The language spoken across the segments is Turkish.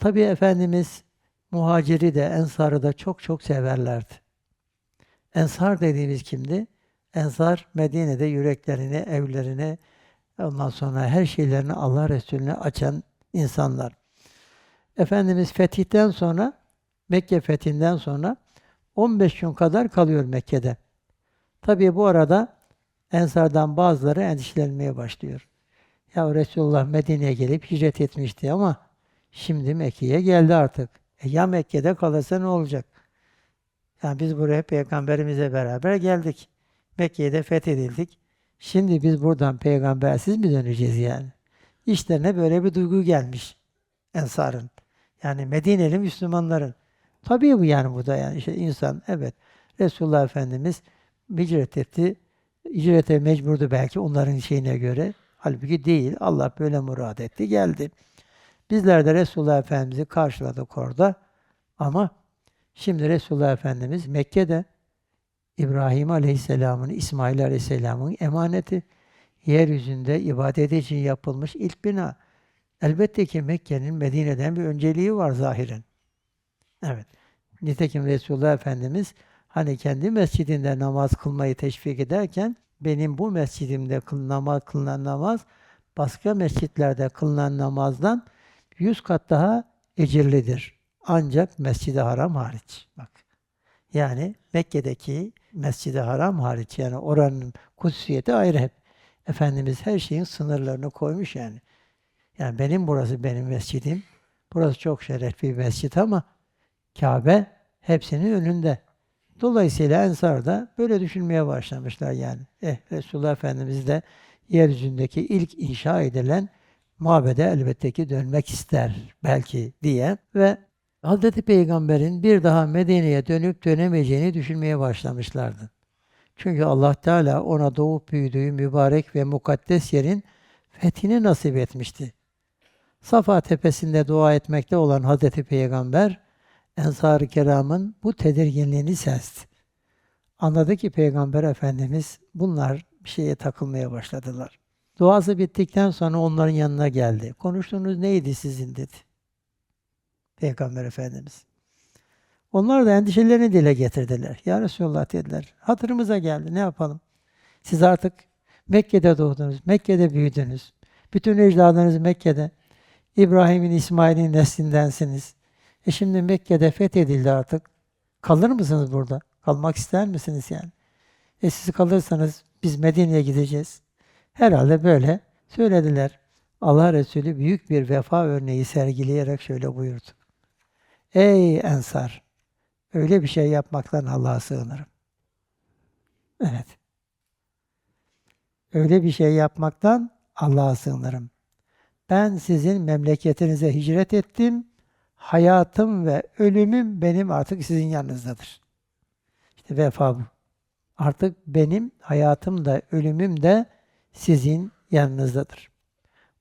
Tabii Efendimiz muhaciri de ensarı da çok çok severlerdi. Ensar dediğimiz kimdi? Ensar Medine'de yüreklerini, evlerini, ondan sonra her şeylerini Allah Resulüne açan insanlar. Efendimiz fetihten sonra, Mekke fethinden sonra 15 gün kadar kalıyor Mekke'de. Tabii bu arada Ensardan bazıları endişelenmeye başlıyor. Ya Resulullah Medine'ye gelip hicret etmişti ama şimdi Mekke'ye geldi artık. E ya Mekke'de kalırsa ne olacak? Yani biz buraya peygamberimizle beraber geldik. Mekke'ye de fethedildik. Şimdi biz buradan peygambersiz mi döneceğiz yani? İşlerine böyle bir duygu gelmiş Ensar'ın. Yani Medineli Müslümanların. Tabii bu yani bu da yani işte insan evet Resulullah Efendimiz hicret etti. Hicrete mecburdu belki onların şeyine göre. Halbuki değil. Allah böyle murad etti. Geldi. Bizler de Resulullah Efendimiz'i karşıladık orada. Ama şimdi Resulullah Efendimiz Mekke'de İbrahim Aleyhisselam'ın, İsmail Aleyhisselam'ın emaneti yeryüzünde ibadet için yapılmış ilk bina. Elbette ki Mekke'nin Medine'den bir önceliği var zahiren. Evet. Nitekim Resulullah Efendimiz hani kendi mescidinde namaz kılmayı teşvik ederken benim bu mescidimde kıl, namaz kılınan namaz başka mescitlerde kılınan namazdan yüz kat daha ecirlidir. Ancak Mescid-i Haram hariç. Bak. Yani Mekke'deki Mescid-i Haram hariç yani oranın kutsiyeti ayrı hep. Efendimiz her şeyin sınırlarını koymuş yani. Yani benim burası benim mescidim. Burası çok şerefli bir mescit ama Kabe hepsinin önünde. Dolayısıyla Ensar da böyle düşünmeye başlamışlar yani. Eh Resulullah Efendimiz de yeryüzündeki ilk inşa edilen mabede elbette ki dönmek ister belki diye ve Hazreti Peygamber'in bir daha Medine'ye dönüp dönemeyeceğini düşünmeye başlamışlardı. Çünkü Allah Teala ona doğup büyüdüğü mübarek ve mukaddes yerin fethini nasip etmişti. Safa tepesinde dua etmekte olan Hazreti Peygamber Ensar-ı Kiram'ın bu tedirginliğini sezdi. Anladı ki Peygamber Efendimiz bunlar bir şeye takılmaya başladılar. Duası bittikten sonra onların yanına geldi. Konuştuğunuz neydi sizin dedi. Peygamber Efendimiz. Onlar da endişelerini dile getirdiler. Ya Resulullah dediler. Hatırımıza geldi. Ne yapalım? Siz artık Mekke'de doğdunuz. Mekke'de büyüdünüz. Bütün ecdadınız Mekke'de. İbrahim'in, İsmail'in neslindensiniz. E şimdi Mekke'de fethedildi artık. Kalır mısınız burada? Kalmak ister misiniz yani? E siz kalırsanız biz Medine'ye gideceğiz. Herhalde böyle söylediler. Allah Resulü büyük bir vefa örneği sergileyerek şöyle buyurdu. Ey Ensar! Öyle bir şey yapmaktan Allah'a sığınırım. Evet. Öyle bir şey yapmaktan Allah'a sığınırım. Ben sizin memleketinize hicret ettim. Hayatım ve ölümüm benim artık sizin yanınızdadır. İşte vefa bu. Artık benim hayatım da ölümüm de sizin yanınızdadır.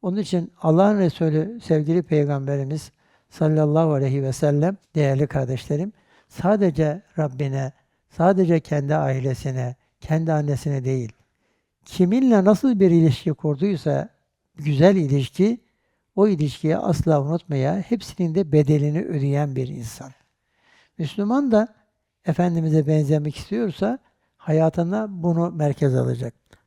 Onun için Allah'ın Resulü sevgili Peygamberimiz sallallahu aleyhi ve sellem değerli kardeşlerim sadece Rabbine, sadece kendi ailesine, kendi annesine değil, kiminle nasıl bir ilişki kurduysa güzel ilişki, o ilişkiyi asla unutmaya, hepsinin de bedelini ödeyen bir insan. Müslüman da Efendimiz'e benzemek istiyorsa hayatına bunu merkez alacak.